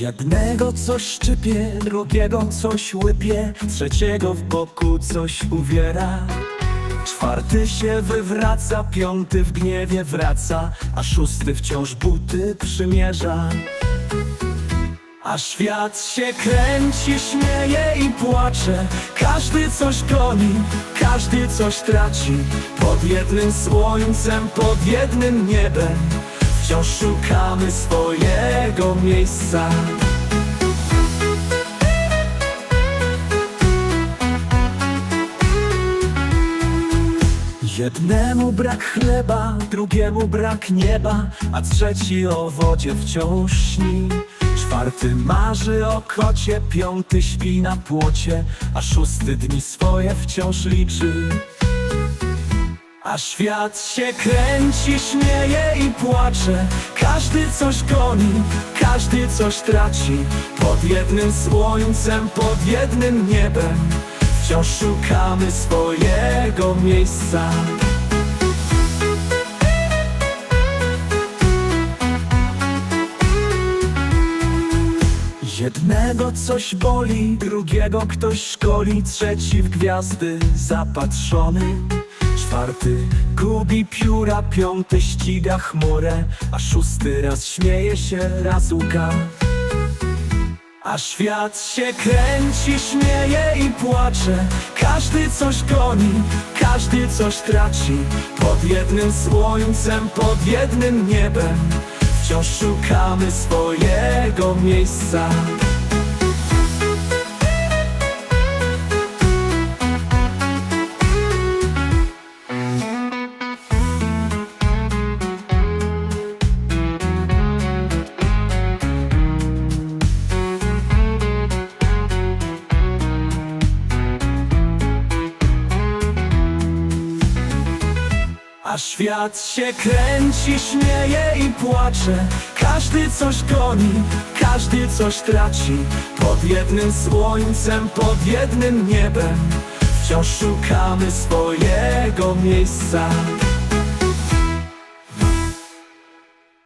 Jednego coś szczypie, drugiego coś łypie, trzeciego w boku coś uwiera. Czwarty się wywraca, piąty w gniewie wraca, a szósty wciąż buty przymierza. A świat się kręci, śmieje i płacze Każdy coś goni, każdy coś traci Pod jednym słońcem, pod jednym niebem Wciąż szukamy swojego miejsca Jednemu brak chleba, drugiemu brak nieba, a trzeci o wodzie wciąż śni. Czwarty marzy o kocie, piąty śpi na płocie, a szósty dni swoje wciąż liczy. A świat się kręci, śmieje i płacze. Każdy coś goni, każdy coś traci. Pod jednym słońcem, pod jednym niebem Wciąż szukamy swojego miejsca. Jednego coś boli, drugiego ktoś szkoli. Trzeci w gwiazdy zapatrzony Czwarty gubi pióra, piąty ściga chmurę A szósty raz śmieje się, raz łka. A świat się kręci, śmieje i płacze. Każdy coś goni, każdy coś traci. Pod jednym słońcem, pod jednym niebem Wciąż szukamy swojego miejsca A świat się kręci, śmieje i płacze. Każdy coś goni, każdy coś traci. Pod jednym słońcem, pod jednym niebem Wciąż szukamy swojego miejsca